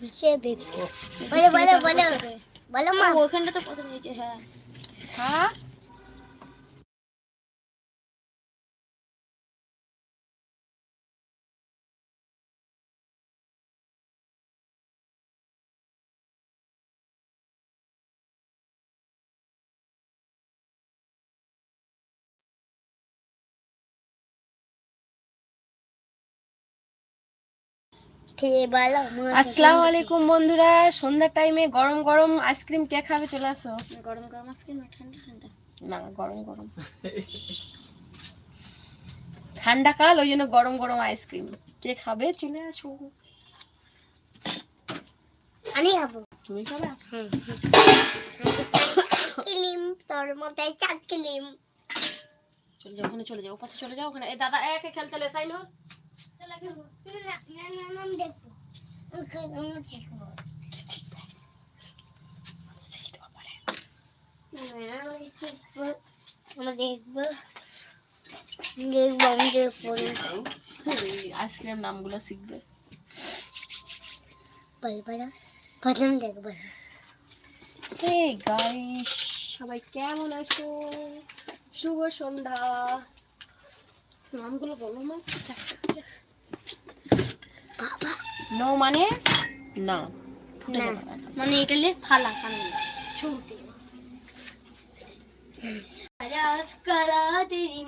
নিচে দেখব বলো বলো বলো বলো মা ওখানটা তো প্রথমে নিচে হ্যাঁ হ্যাঁ আসসালামু আলাইকুম বন্ধুরা সন্ধ্যার টাইমে গরম গরম আইসক্রিম কে খাবে চলে আসো। গরম গরম আইসক্রিম না ঠান্ডা ঠান্ডা। না গরম গরম। ঠান্ডা কাল ওই জন্য গরম গরম আইসক্রিম। কে খাবে চলে আসো। আমি খাব। তুমি খাবে? ক্লিম তোর মতো চাকলিম চলে যাও ওখানে চলে যাও পাশে চলে যাও ওখানে। এই দাদা একে খেলতে লে সাইন হোক আইসক্রিম নামগুলো শিখবে সবাই কেমন আছো শুভ সন্ধ্যা নামগুলো বলো বাবা नो माने ना माने के लिए फाला छोटे करा तेरी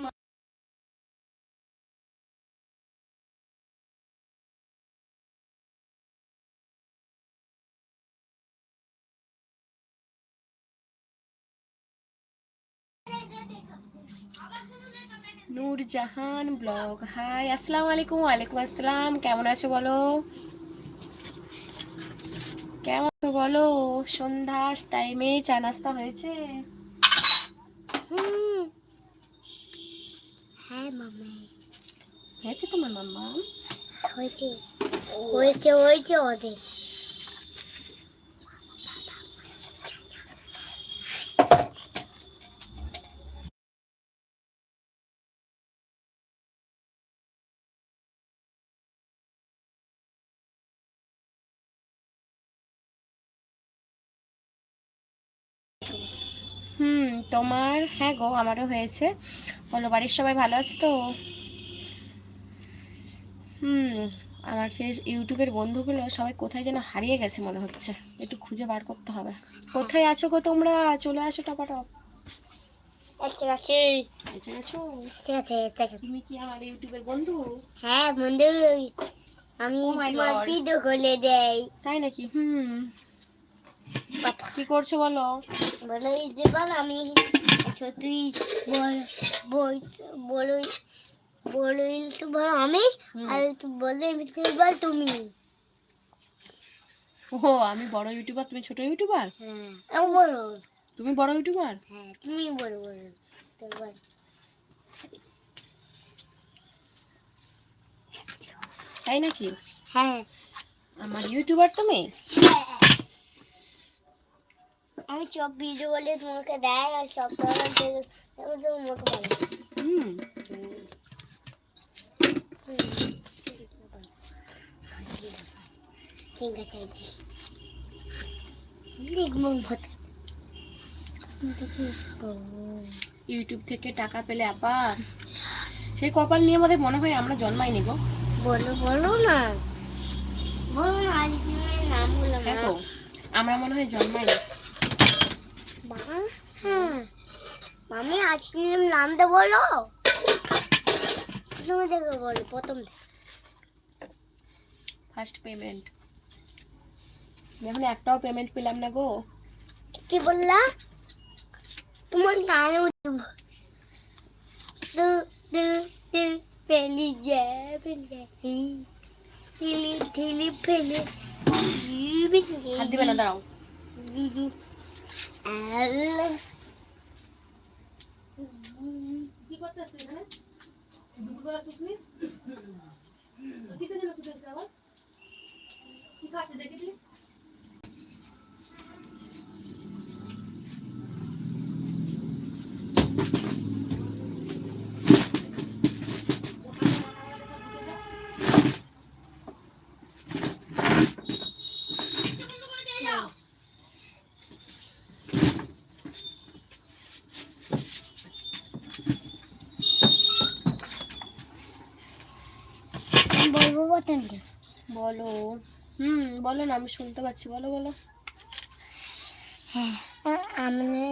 নূরজাহান ব্লগ। হাই আসসালামু আলাইকুম ওয়ালাইকুম আসসালাম। কেমন আছো বলো? কেমন আছো বলো? সন্ধ্যা টাইমে চা নাস্তা হয়েছে? হ্যাঁ মামা হয়েছে তোমার মাম্মা? হয়েছে। হয়েছে হয়েছে ওদের। তোমার হ্যাঁ গো আমারও হয়েছে। বলো বাড়ির সবাই ভালো আছে তো? হুম আমার ফেস ইউটিউবের বন্ধুগুলো সবাই কোথায় যেন হারিয়ে গেছে মনে হচ্ছে। একটু খুঁজে বার করতে হবে। কোথায় আছো গো তোমরা? চলে আসো টপাটপ। আচ্ছা তুমি কি আমার ইউটিউবের বন্ধু? হ্যাঁ বন্ধু। আমি Oh. ভিডিও খুলে দেই। তাই নাকি? হুম। কি করছ বলো? বলো এই যে বল আমি আচ্ছা তুই বল তো বল আমি? আর তুই বলে বল তুমি। ও আমি বড় ইউটিউবার তুমি ছোট ইউটিউবার? হ্যাঁ বলো। তুমি বড় ইউটিউবার? হ্যাঁ তুমি বলো বলো তাই নাকি? হ্যাঁ। আমার ইউটিউবার তুমি? আমি সব ভিডিও বলে তোমাকে দেয় আর সব তোমাকে বলে হুম। ঠিক আছে ইউটিউব থেকে টাকা পেলে আবার সেই কপাল নিয়ে আমাদের মনে হয় আমরা জন্মাইনি গো। বলো বলো না। বলো না আইসক্রিমের নামগুলো হ্যাঁ না। আমরা মনে হয় জন্মাইনি। হ্যাঁ মামি আইসক্রিমের নামটা বলো প্রথমে থেকে বলো প্রথম ফার্স্ট পেমেন্ট এখন একটাও পেমেন্ট পেলাম না গো কি বললা তোমার গানে উঠব দু দু দু পেলি যা ফেলে হাত দিবে না দাঁড়াও জিবি আল্লাহ কি করতেছিস এখানে দুপুরবেলা শুকনি কিসের জন্য শুকেছিস আবার কি খাচ্ছিস দেখেছিস বলো। হুম বলো না আমি শুনতে পাচ্ছি বলো বলো। আমি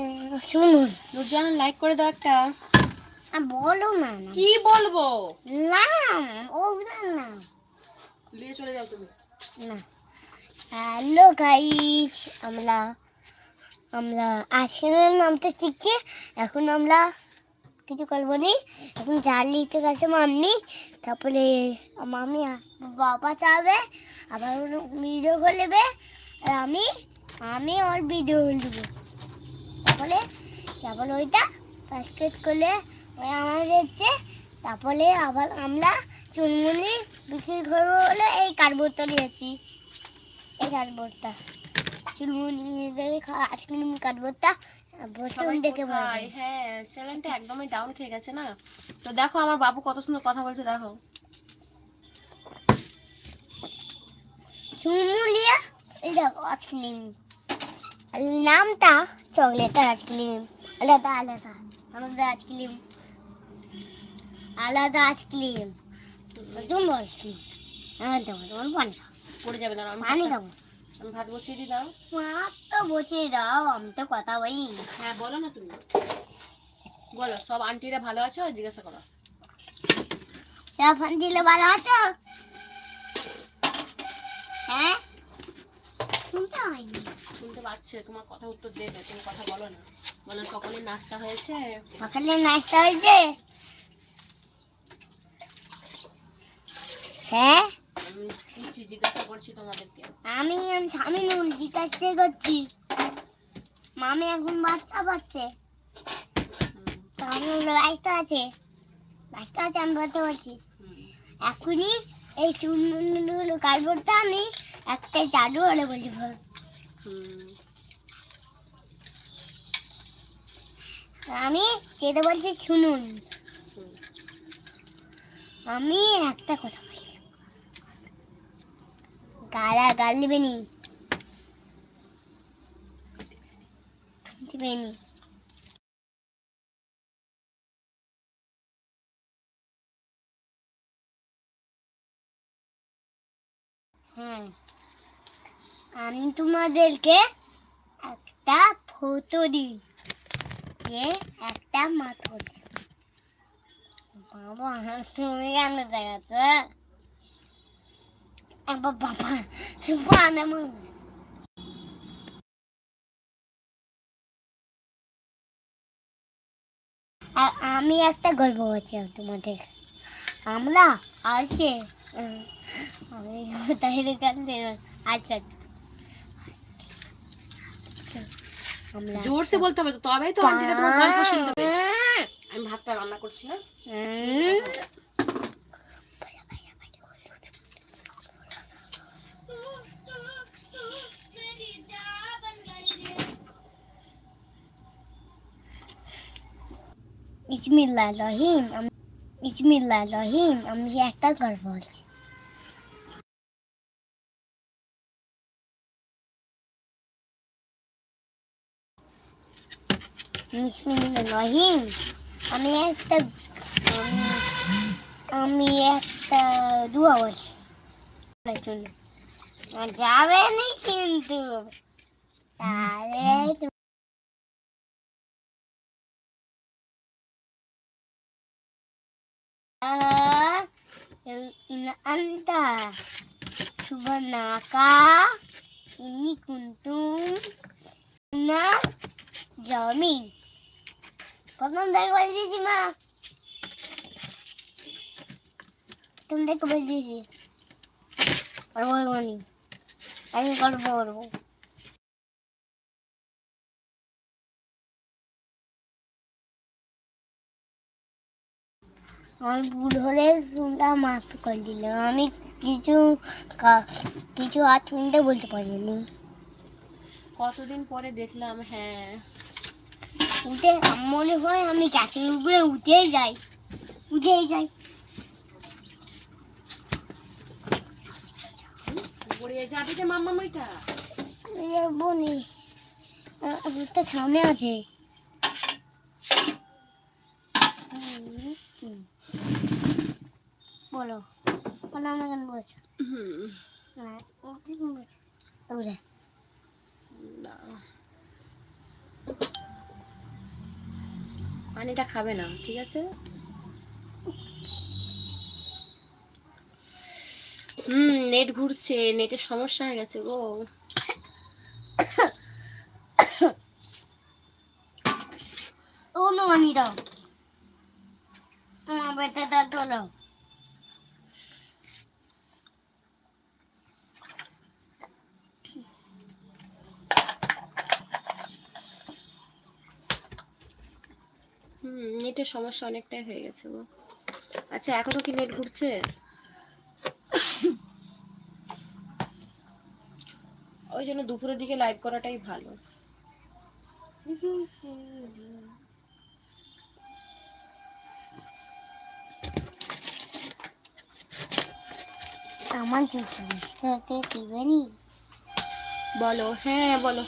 শুনুন নুরজাহান লাইক করে দাও একটা। বলো না। কি বলব? না ওগুলো না। নিয়ে চলে যাও তুমি। না। হ্যালো গাইস আমরা আমরা আজকের নামটা শিখছি। এখন আমরা কিছু করব নি। এখন জাল নিতে গেছে মাম্মি। তারপরে মামি বাবা চাবে, আবার ভিডিও করে নেবে আর আমি আমি ওর ভিডিও দেবো তারপরে তারপরে ওইটা বাস্কেট করলে ওই আমার হচ্ছে। তারপরে আবার আমরা চুনমুনি বিক্রি করব বলে এই কার্ডবোর্ডটা নিয়েছি। এই কার্ডবোর্ডটা চুনমুনি কার্ডবোর্ডটা হ্যাঁ চ্যানেলটা একদমই ডাউন খেয়ে গেছে না? তো দেখো আমার বাবু কত সুন্দর কথা বলছে দেখো। এই দেখো আইসক্রিম নামটা চকলেট আইসক্রিম আলাদা আলাদা আলাদা আইসক্রিম আলাদা আইসক্রিম তুমি বলছি। আলাদা তোমার পানি পড়ে যাবে পানি খাব। আমি ভাত বসিয়ে দাও। মাত তো বসিয়ে দাও আমি তো কথা বলি। হ্যাঁ বলো না তুমি। বলো সব আন্টিরা ভালো আছো? জিজ্ঞাসা করো। ফোন দিলে ভালো আছো? হ্যাঁ? শুনতে হয়নি শুনতে পাচ্ছে তোমার কথা উত্তর দেবে তুমি কথা বলো না। বলো সকালে নাস্তা হয়েছে? সকালে নাস্তা হয়েছে? হ্যাঁ? আমি পুছি জিজ্ঞাসা করছি তোমাদেরকে। আমি আমি নুন জিজ্ঞাসা করছি। মামি এখন বাচ্চা পাচ্ছে। আমি ব্যস্ত আছে। ব্যস্ত আছে আমি বলতে পারছি। এখনই এই চুনগুলো কার্ডবোর্ডটা আমি একটা জাদু হলে বলছি ভর আমি যেটা বলছি শুনুন। আমি একটা কথা বলছি গালা গাল দিবে নি দিবে নি হ্যাঁ আমি তোমাদেরকে একটা ফটো দিই। যে একটা মাথা বাবা তুমি কেন দেখাচ্ছ? আমি একটা গল্প বলছি তোমাদের। আমরা আছে আমি আচ্ছা। আমরা জোরসে বলতে হবে তো তবেই তো আন্টিরা তোমার গল্প শুনতে পাবে আমি ভাতটা রান্না করছি হ্যাঁ? হুম ইসমিল্লাহ রহিম, আমি একটা গল্প বলছি। বিসমিল্লাহ রহিম আমি একটা আমি একটা দুয়া বলছি। যাবে না কিন্তু। তাহলে అంత శుభనాక ఇన్ని కుంటుం నా జమీన్ প্রথম দেখে বলে দিয়েছি মা তুমি দেখে বলে দিয়েছি আর বলব নি আমি গল্প করব আমার ভুল হলে শুনটা মাফ করে দিল আমি কিছু কিছু আজ শুনতে বলতে পারিনি। কতদিন পরে দেখলাম হ্যাঁ। উঠে মনে হয় আমি গাছের উপরে উঠেই যাই। উঠেই যাই। পড়ে যাবি যে মাম্মা মাইটা বনি তো সামনে আছে হুম। বলো। বলো আমাকে কেন বলছো? পানিটা খাবে না ঠিক আছে? হুম নেট ঘুরছে নেটের সমস্যা হয়ে গেছে গো। ও ননি দাও। আমার বেটাটা তোলো হুম নেটের সমস্যা অনেকটাই হয়ে গেছে গো। আচ্ছা এখনও কি নেট ঘুরছে? ওই জন্য দুপুরের দিকে লাইভ করাটাই ভালো। আমার দিবেনি বলো হ্যাঁ বলো।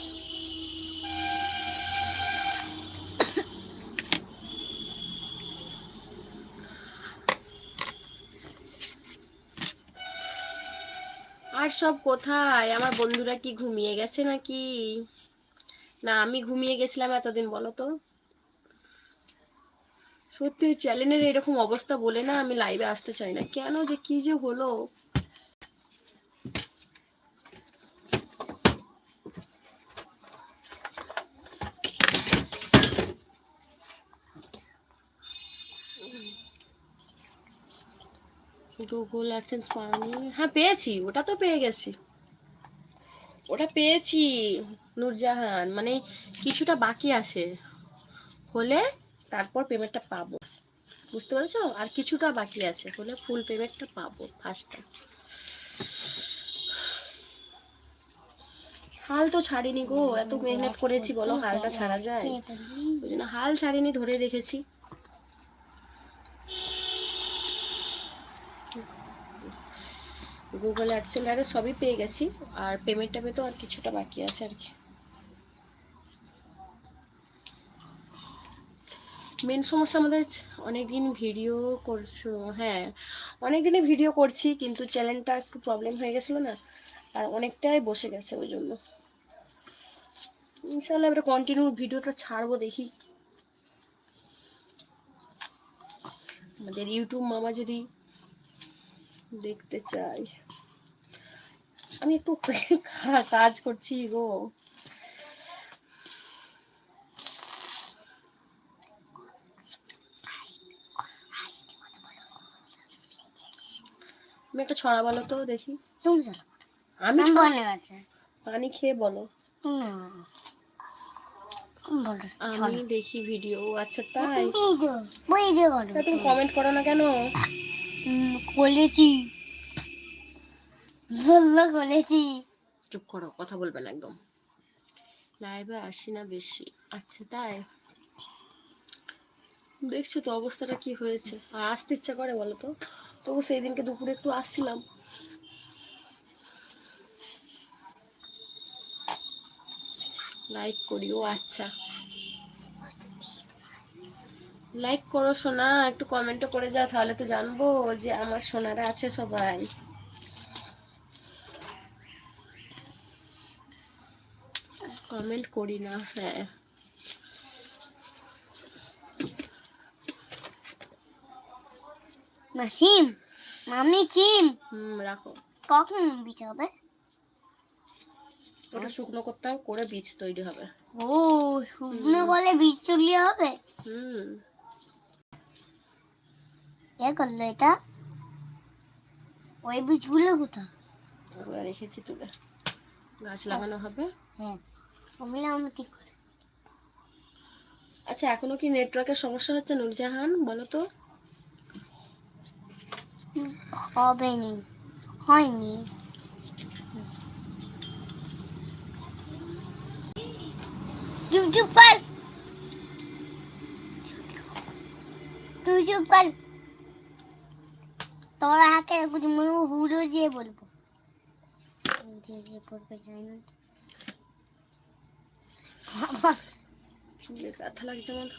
আর সব কোথায়? আমার বন্ধুরা কি ঘুমিয়ে গেছে নাকি? না, আমি ঘুমিয়ে গেছিলাম এতদিন, বলো তো। সত্যি, চ্যানেলের এরকম অবস্থা বলে না আমি লাইভে আসতে চাই না। কেন যে কি যে হলো? গুগল অ্যাডসেন্স পাওনি হ্যাঁ পেয়েছি, ওটা তো পেয়ে গেছি। ওটা পেয়েছি, নূরজাহান। মানে কিছুটা বাকি আছে। হলে তারপর পেমেন্টটা পাবো। বুঝতে পেরেছ? আর কিছুটা বাকি আছে। হলে ফুল পেমেন্টটা পাবো ফার্স্টটা হাল তো ছাড়িনি গো। এত মেহনত করেছি, বলো হালটা ছাড়া যায়? ওই জন্য হাল ছাড়িনি, ধরে রেখেছি। গুগল অ্যাডসেলারে সবই পেয়ে গেছি। আর পেমেন্টটা পেতে আর কিছুটা বাকি আছে আর কি। মেন সমস্যা আমাদের অনেক দিন ভিডিও করছ হ্যাঁ অনেক দিনে ভিডিও করছি, কিন্তু চ্যানেলটা একটু প্রবলেম হয়ে গেছিল না, আর অনেকটাই বসে গেছে ওই জন্য। ইনশাল্লাহ এবারে কন্টিনিউ ভিডিওটা ছাড়বো দেখি। আমাদের ইউটিউব মামা যদি দেখতে চাই আমি একটু কাজ করছি গো। তুমি একটা ছড়া বলো তো দেখি। আমি আমি পানি খেয়ে বলো। আমি দেখি ভিডিও আচ্ছা তাই। তুমি কমেন্ট করো না কেন? বলেছি। বলল বলেছি চুপ করো, কথা বলবে না একদম। লাইভে আসি না বেশি। আচ্ছা তাই? দেখছ তো অবস্থাটা কি হয়েছে। আর আসতে ইচ্ছা করে বলো তো। তবু সেই দিনকে দুপুরে একটু আসছিলাম। লাইক করি, ও আচ্ছা। লাইক করো সোনা, একটু কমেন্টও করে যা তাহলে তো জানব যে আমার সোনারা আছে সবাই। কমেন্ট করি না হ্যাঁ। মা চিম। মামি চিম। হুম রাখো। কখন বিচে হবে? ওটা শুকনো করতে হবে করে বীজ তৈরি হবে। ও শুকনো বলে বীজ চলিয়ে হবে? হুম। কে করল এটা? ওই বীজগুলো কোথায়? ওগুলো রেখেছি তুলে। গাছ লাগানো হবে। হ্যাঁ। করে আচ্ছা এখনও কি নেটওয়ার্কের সমস্যা হচ্ছে নূরজাহান? বলো তো। হবে নি। হয়নি। তোর হাতে মনে হুড়ো দিয়ে বলব। দিয়ে বলবে যাই না। চুলে ব্যথা লাগছে আমার।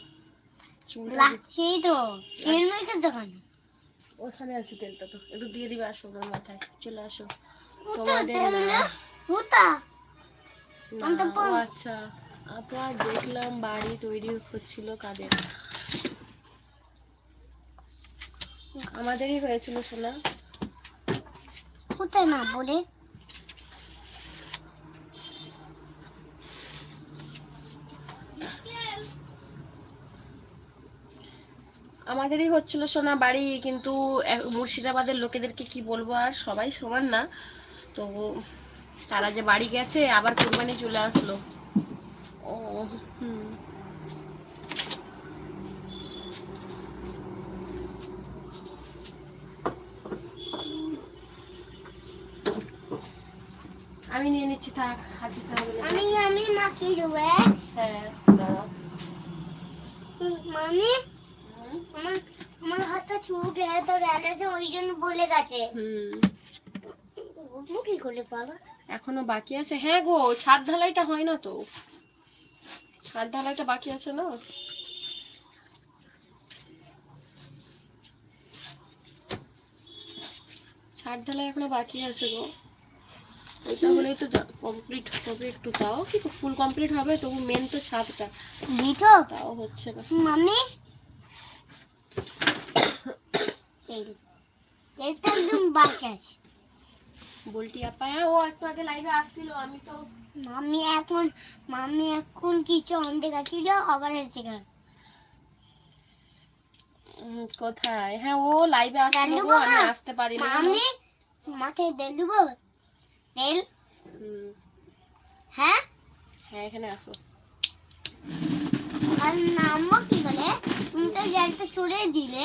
চুলটা লাগছেই তো। তেল মেখে দোকানে? ওখানে আছে তেলটা তো। একটু দিয়ে দিবে আসো মাথায়। চলে আসো। তোমাদের না। হুতা আচ্ছা। দেখলাম বাড়ি তৈরি হচ্ছিল কাদের। আমাদেরই হয়েছিল শোনা হুতা না বলে? আমাদেরই হচ্ছিল সোনা বাড়ি কিন্তু মুর্শিদাবাদের লোকেদেরকে কি বলব আর? সবাই সমান না। তো তারা যে বাড়ি গেছে আবার কুরবানি চলে আসলো। ও হুম। আমি নিয়ে নিচ্ছি থাক হাত। আমি আমি মাখিয়ে দেবো হ্যাঁ। দাঁড়াও মামি। আমার আমার হাতটা হয়ে তো রেলেছে ওই জন্য বলে গেছে। হুম। কি করে পাবা এখনও বাকি আছে। হ্যাঁ গো ছাদ ঢালাইটা হয় না তো। ছাদ ঢালাইটা বাকি আছে না? ছাদ ঢালাই এখনও বাকি আছে গো। ওইটা হলেই তো কমপ্লিট হবে একটু তাও। কি ফুল কমপ্লিট হবে তবু মেন তো ছাদটা। তাও হচ্ছে না। মামি তেল তেলটা একদম বাকি আছে। বলটি আপা ও একটু আগে লাইভে আসছিল আমি তো মামি এখন মামি এখন কিছু গেছিল আবার কেন উম, কোথায়? হ্যাঁ ও লাইভে আসছিল গো আমি? আসতে পারিনি। মামি মাথায় তেল দেবো। তেল হ্যাঁ? হ্যাঁ এখানে আসো। আর নামবো কি বলে? তুমি তো জলটা সরে দিলে।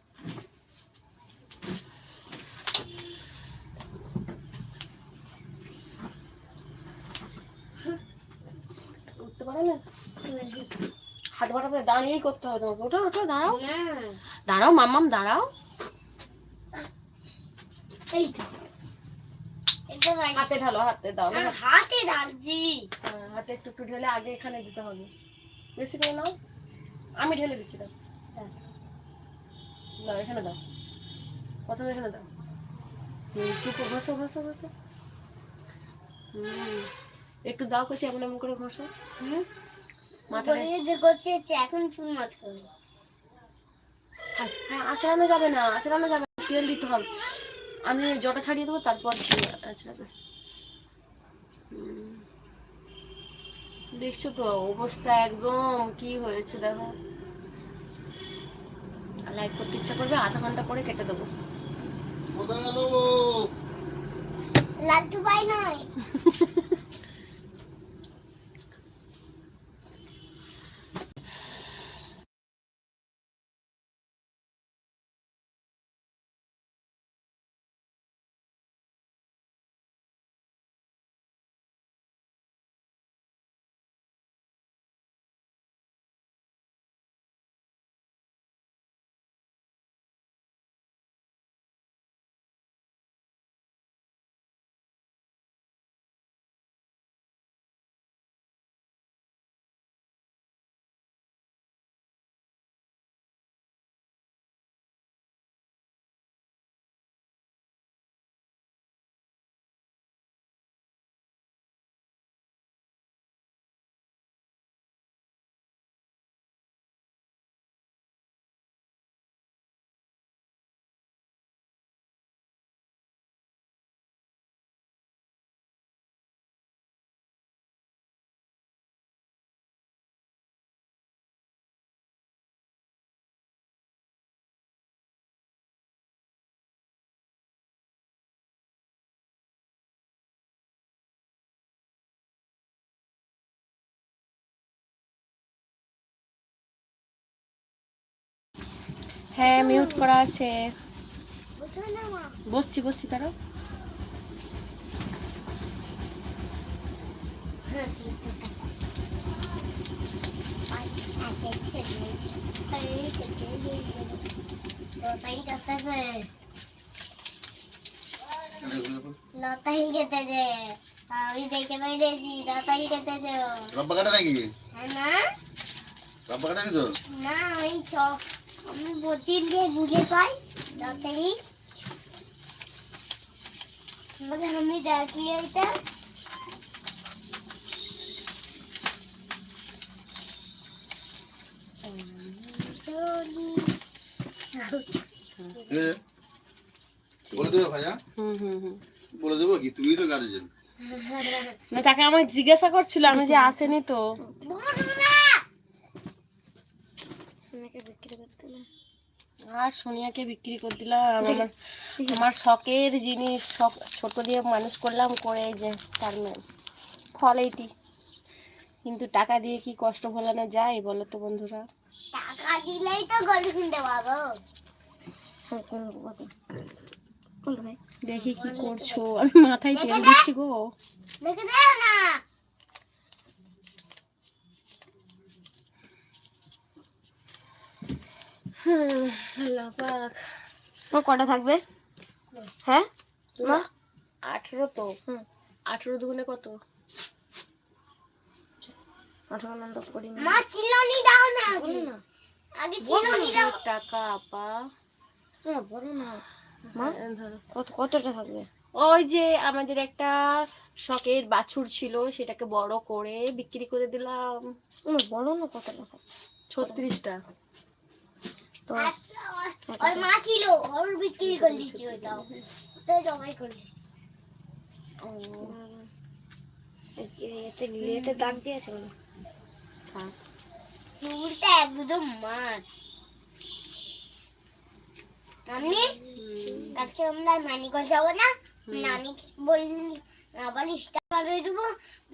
হাত বাড়াতে দাঁড়িয়েই করতে হবে তোমাকে। ওঠো ওঠো দাঁড়াও। দাঁড়াও মাম্মাম দাঁড়াও। এই হাতে ঢালো হাতে দাও হাতে হ্যাঁ, হাতে একটু একটু ঢেলে আগে এখানে দিতে হবে। বেশি করে নাও। আমি ঢেলে দিচ্ছি দাও। হ্যাঁ। দাও এখানে দাও। প্রথমে এখানে দাও। হুম, একটু ঘষো ঘষো ঘষো হুম। একটু দাও করছি এমন এমন করে ঘষো। মাথায় করছে এখন মাছ হ্যাঁ হ্যাঁ, আঁচড়ানো যাবে না আঁচড়ানো যাবে না, তেল দিতে হবে। আমি জটা ছাড়িয়ে দেবো তারপর দেখছ তো অবস্থা একদম কি হয়েছে দেখো। লাইক করতে ইচ্ছা করবে আধা ঘণ্টা পরে কেটে দেবো। লাড্ডু পাই নয় হ্যাঁ মিউট করা আছে। বসছি বসছি তারা লতাই কেটেছে। আমি দেখে পেরেছি লতাই কেটেছে রব্বা কাটা নাকি হ্যাঁ না রব্বা কাটা নিছো না ওই চ আমি প্রতিদিন দিয়ে ঘুরে পাই মানে আমি দেখি এটা বলে দেবো ভাইয়া? হুম হুম হুম। বলে দেবো কি? তুমি তো গার্জেন না তাকে আমায় জিজ্ঞাসা করছিল আমি যে আসেনি তো। বিক্রি আর সোনিয়াকে বিক্রি করে দিলাম। আমার শখের জিনিস শখ ছোট দিয়ে মানুষ করলাম করে যে তার ফল এইটি। কিন্তু টাকা দিয়ে কি কষ্ট ভোলানো যায় বলো তো বন্ধুরা? টাকা দিলেই তো গরু কিনতে পারব দেখি কি করছ। আমি মাথায় তেল দিচ্ছি গো। দেখে না। কটা থাকবে? হ্যাঁ? মা? আঠেরো তো। আঠেরো দুগুণে কত? আঠারো নম্বর করি মা চিলনি দাও না আগে। আগে চিলনি দাও। টাকা আপা? বলো না। মা কত কতটা থাকবে? ওই যে আমাদের একটা শখের বাছুর ছিল সেটাকে বড় করে বিক্রি করে দিলাম। বলো না কতটা ছত্রিশটা। তো ওর মা ছিল ওর বিক্রি করে দিচ্ছি ওইটাও। তো জমাই করলি। এতে এতে দাগ দিয়েছে মানে থাক। ফুলটা একদম মাছ। আমি আমরা নানি করে যাব না? নানি বললি আবার স্টাইল করে দেবো।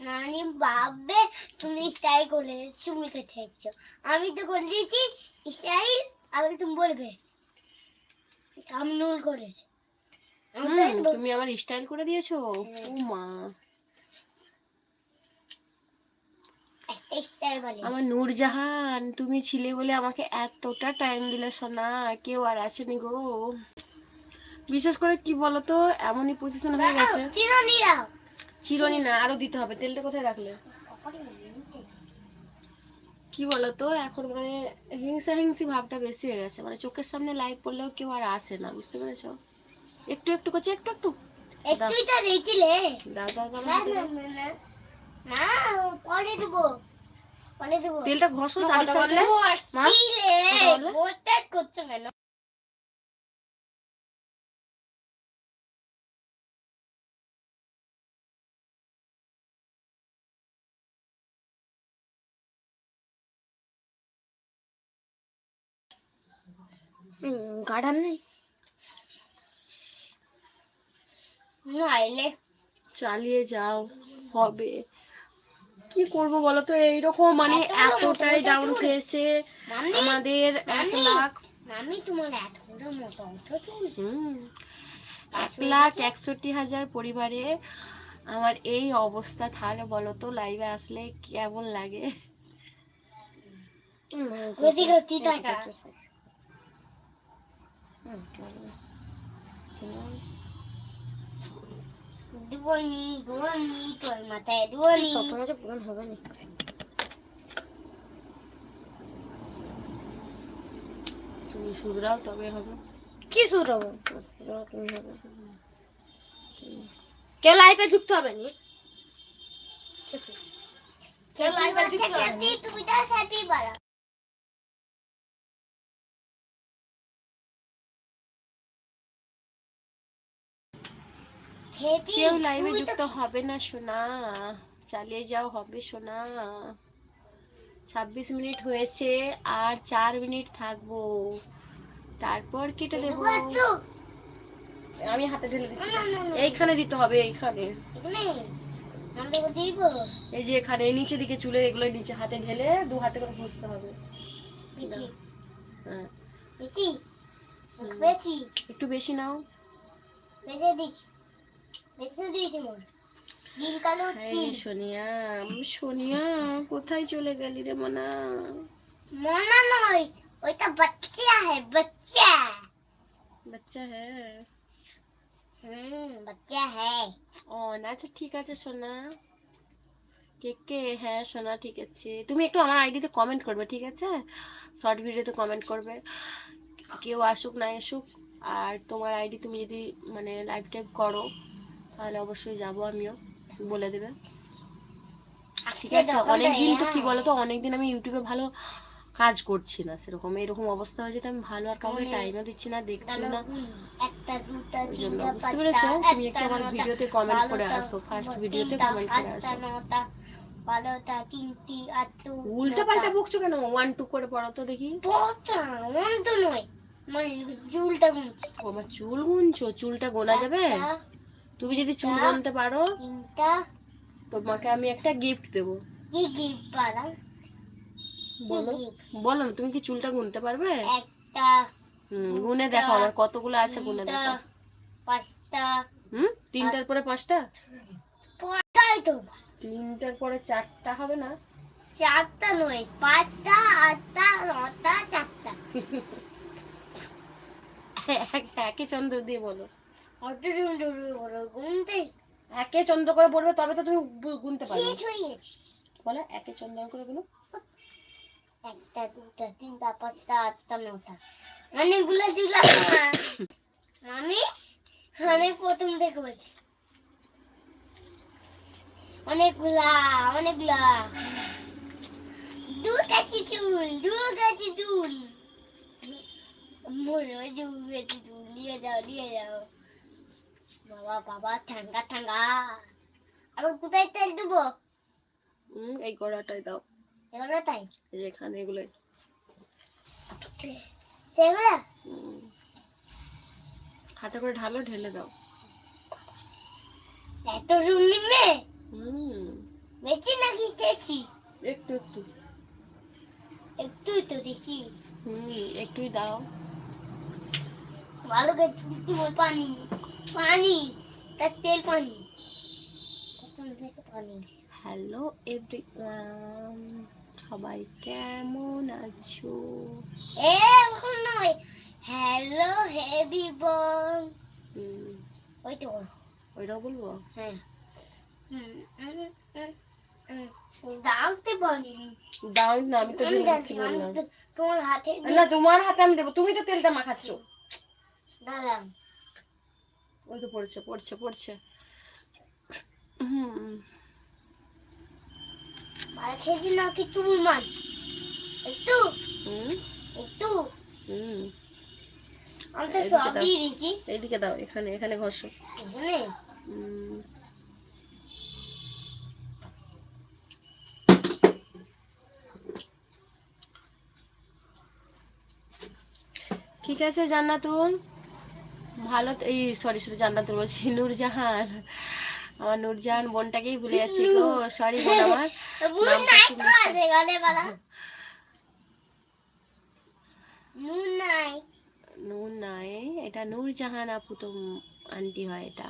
নানি ভাববে তুমি স্টাইল করে চুমি কেটে আমি তো করে দিয়েছি স্টাইল আবার তুমি বলবে। আমি নুল করেছি। আমি তো হুম, তুমি আমার স্টাইল করে দিয়েছ? ও মা। আমার নূরজাহান তুমি ছিলে বলে আমাকে এতটা টাইম দিলে সোনা। কেউ আর আসেনি গো। বিশেষ করে কি বলতো এমনই পজিশন হয়ে গেছে। চিরনি না আরও দিতে হবে। তেলটা কোথায় রাখলে? কি বলতো? এখন মানে হিংসা হিংসি ভাবটা বেশি হয়ে গেছে। মানে চোখের সামনে লাইভ পড়লেও কেউ আর আসে না বুঝতে পেরেছ? একটু একটু করছে একটু একটু। একটুই তো দিয়েছিলে দাও দাও দাও না আমাকে না দাও। না, না না পরে দেবো। তেলটা ঘষো করছ কেন? গার্ডার নেই। চালিয়ে যাও হবে। কি করব বলো তো? এইরকম মানে এতটাই ডাউন খেয়েছে। আমাদের এক লাখ তোমার মোটা এক লাখ একষট্টি হাজার পরিবারে আমার এই অবস্থা তাহলে বলো তো লাইভে আসলে কেমন লাগে? টাকা। তোর মাথায় পূরণ হবে না তুমি শুধরাও তবে হবে। কি শুরু হবে তুমি হবে কেউ লাইফে যুক্ত হবে নি? কেউ লাইফে যুক্ত হবে তুমি তো হ্যাপি বলা। কেউ লাইভে যুক্ত হবে না সোনা। চালিয়ে যাও হবে সোনা। ছাব্বিশ মিনিট হয়েছে আর চার মিনিট থাকব। তারপর কেটে দেবো। আমি হাতে ঢেলে দিচ্ছি। এইখানে দিতে হবে এইখানে। এই যে এখানে নিচে দিকে চুলের এগুলো নিচে হাতে ঢেলে দু হাতে করে ঘষতে হবে। হ্যাঁ। একটু বেশি নাও। বেশি দিচ্ছি। এই সোনিয়া কোথায় চলে গেলি রে মনা? মনা নয় ওইটা বাচ্চা হ্যাঁ বাচ্চা। বাচ্চা হ্যাঁ হুম বাচ্চা হ্যাঁ ও না আচ্ছা ঠিক আছে সোনা। কে কে? হ্যাঁ সোনা ঠিক আছে। তুমি একটু আমার আইডিতে কমেন্ট করবে ঠিক আছে? শর্ট ভিডিওতে কমেন্ট করবে। কেউ আসুক না আসুক আর তোমার আইডি তুমি যদি মানে লাইভ টাইপ করো তাহলে অবশ্যই যাব আমিও বলে দেবে। ঠিক আছে অনেকদিন তো কি হ্যাঁ। বলতো অনেকদিন আমি ইউটিউবে ভালো কাজ করছি না সেরকম এরকম অবস্থা হয়েছে তো আমি ভালো আর কাউকে টাইমও দিচ্ছি না দেখছিও কালো না। ওই জন্য বুঝতে পেরেছ? তুমি একটু আমার ভিডিওতে কমেন্ট করে আসো ফার্স্ট ভিডিওতে কমেন্ট করে আসো। উল্টা পাল্টা বকছো কেন? ওয়ান টু করে পড়ো তো দেখি। মন নয়। মানে চুলটা গুনছি। আমার চুল গুনছো? চুলটা গোনা যাবে? তুমি যদি চুল গুনতে পারো তোমাকে আমি একটা গিফট দেবো। কি গিফট পারা বলো। বলো না তুমি কি চুলটা গুনতে পারবে? একটা হুম গুনে দেখো আমার কতগুলো আছে গুনে দেখো পাঁচটা। হুম তিনটার পরে পাঁচটা? পটাই তো। তিনটার পরে চারটা হবে না? চারটা নয় পাঁচটা আটটা নটা চারটা। একে চন্দ্র দিয়ে বলো। অত সুন্দর বড় গুনতে একে চন্দ্র করে বলবে তবে তো তুমি গুনতে পারবে। শেষ হয়ে গেছে। বলো একে চন্দ্র করে গুলো একটা দুটা তিনটা পাঁচটা আটটা নটা। অনেকগুলো চুল আছে না। আমি প্রথম থেকে বলছি। অনেকগুলা অনেকগুলা। দু কাছি চুল দু কাছি চুল মনে হয় চুল নিয়ে যাও নিয়ে যাও। বাবা বাবা ঠান্ডা ঠান্ডা আবার কোথায় তেল দেবো? হুম এই গড়াটাই দাও। এখানে এগুলো সেগুলা। হাতে করে ঢালো ঢেলে দাও। এত হুম বেশি নাকি চেয়েছি একটু একটু। একটুই তো দেখি। হুম একটুই দাও। ভালো করে দিতে বল পানি। পানি তার তেল পানি। হ্যালো এভরিওয়ান সবাই কেমন আছো? এ ওরকম নয়। হ্যালো হেভি বল ওই তো। ওইটাও বলব? হ্যাঁ। দাও না আমি তো তোমার হাতে না তোমার হাতে আমি দেবো। তুমি তো তেলটা মাখাচ্ছ। দাঁড়াম ওই তো পড়ছে পড়ছে পড়ছে। হুম। আর খেয়েছি না কি তুমি মাছ? একটু। হুম। একটু। হুম। আমি তো সব দিয়ে দিয়েছি। এইদিকে দাও এখানে এখানে ঘষো। এখানে? হুম। ঠিক আছে জান্নাতুল ভালো এই সরি সরি জান্নাতুল বলছি নূরজাহান। আমার নূরজাহান বোনটাকেই ভুলে যাচ্ছি গো। সরি বোন আমার। নাই নূর এটা নূরজাহান আপু তো আন্টি হয় এটা।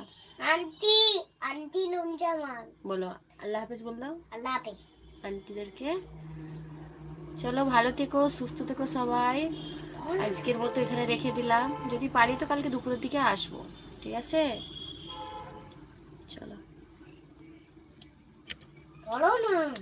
আন্টি আন্টি নুন জামান বলো আল্লাহ হাফেজ বল দাও। আল্লাহ হাফেজ। আন্টিদেরকে। চলো ভালো থেকো সুস্থ থেকো সবাই। আজকের মতো এখানে রেখে দিলাম। যদি পারি তো কালকে দুপুরের দিকে আসব। ঠিক আছে? চলো। বলো না।